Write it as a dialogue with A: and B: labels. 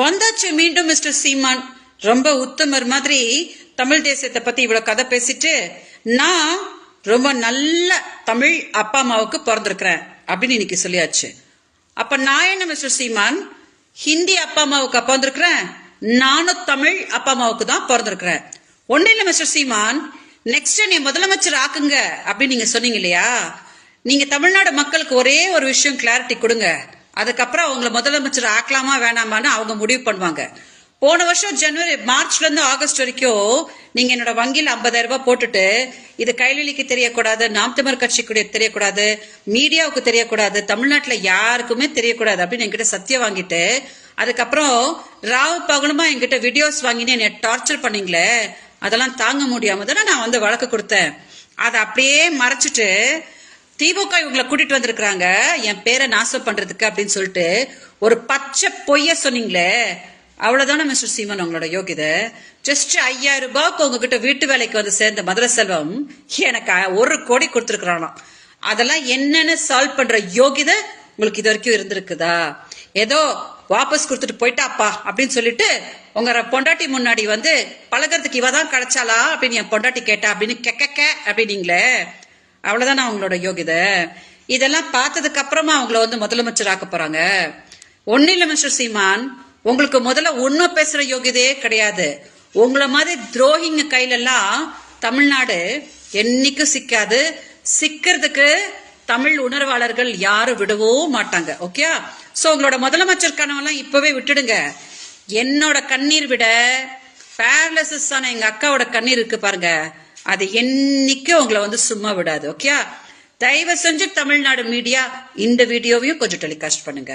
A: வந்தாச்சு மீண்டும் மிஸ்டர் சீமான். ரொம்ப உத்தமர் மாதிரி தமிழ் தேசியத்தை பத்தி இவ்வளவு கதை பேசிட்டு நான் ரொம்ப நல்ல தமிழ் அப்பா அம்மாவுக்கு பிறந்திருக்கிறேன் அப்படின்னு இன்னைக்கு சொல்லியாச்சு. அப்ப நான் என்ன மிஸ்டர் சீமான்? ஹிந்தி அப்பா அம்மாவுக்கு பிறந்திருக்கிறேன். நானும் தமிழ் அப்பா அம்மாவுக்கு தான் பிறந்திருக்கிறேன். ஒன்னும் இல்ல மிஸ்டர் சீமான். நெக்ஸ்ட் நீ முதலமைச்சர் ஆக்குங்க அப்படின்னு நீங்க சொன்னீங்க இல்லையா? நீங்க தமிழ்நாடு மக்களுக்கு ஒரே ஒரு விஷயம் கிளாரிட்டி கொடுங்க. அதுக்கப்புறம் அவங்கள முதலமைச்சர் ஆக்கலாமா வேணாமான்னு அவங்க முடிவு பண்ணுவாங்க. போன வருஷம் ஜனவரி மார்ச்ல இருந்து ஆகஸ்ட் வரைக்கும் நீங்க என்னோட வங்கியில் 50000 ரூபாய் போட்டுட்டு இது கைலிலிக்கு தெரியக்கூடாது நாம் தமிழ் கட்சிக்கு தெரியக்கூடாது மீடியாவுக்கு தெரியக்கூடாது தமிழ்நாட்டுல யாருக்குமே தெரியக்கூடாது அப்படின்னு என்கிட்ட சத்தியம் வாங்கிட்டு அதுக்கப்புறம் ராவ் பகலுமா என்கிட்ட வீடியோஸ் வாங்கினு என்னை டார்ச்சர் பண்ணீங்களே அதெல்லாம் தாங்க முடியாம தானே நான் வந்து வழக்கு கொடுத்தேன். அதை அப்படியே மறைச்சிட்டு திமுக இவங்களை கூட்டிட்டு வந்திருக்கிறாங்க. என் பேரை நாசம் பண்றதுக்கு அப்படின்னு சொல்லிட்டு ஒரு பச்சை பொய்ய சொன்னீங்களே. அவ்வளவுதானே மிஸ்டர் சீமன் உங்களோட யோகிதை? ஜஸ்ட் ஐயாயிரம் ரூபாய்க்கு உங்ககிட்ட வீட்டு வேலைக்கு வந்து சேர்ந்த மதுரை செல்வம் எனக்கு ஒரு கோடி கொடுத்துருக்கானாம் அதெல்லாம் என்னன்னு சால்வ் பண்ற யோகிதை உங்களுக்கு இது வரைக்கும் இருந்திருக்குதா? ஏதோ வாபஸ் கொடுத்துட்டு போயிட்டாப்பா அப்படின்னு சொல்லிட்டு உங்க பொண்டாட்டி முன்னாடி வந்து பழகிறதுக்கு இவ தான் கிடைச்சாளா அப்படின்னு என் பொண்டாட்டி கேட்டா அப்படின்னு கெக்கக்க அப்படின்னீங்களே. அவ்வளவுதான் அவங்களோட யோகிதை. இதெல்லாம் பார்த்ததுக்கு அப்புறமா அவங்கள வந்து முதலமைச்சர் ஆக்க போறாங்க. ஒன்னும் இல்ல மிஸ்டர் சீமான். உங்களுக்கு முதல்ல உண்மை பேசுற யோகிதே கிடையாது. உங்கள மாதிரி துரோகிங்க கையில எல்லாம் தமிழ்நாடு என்னைக்கும் சிக்காது. சிக்கிறதுக்கு தமிழ் உணர்வாளர்கள் யாரும் விடவும் மாட்டாங்க ஓகே? சோ உங்களோட முதலமைச்சர் கனவெல்லாம் இப்பவே விட்டுடுங்க. என்னோட கண்ணீர் விட பேரலசிஸ் ஆன எங்க அக்காவோட கண்ணீர் இருக்கு பாருங்க. அது என்னைக்கும் உங்களை வந்து சும்மா விடாது ஓகே தயவு செஞ்சு தமிழ்நாடு மீடியா இந்த வீடியோவையும் கொஞ்சம் டெலிகாஸ்ட் பண்ணுங்க.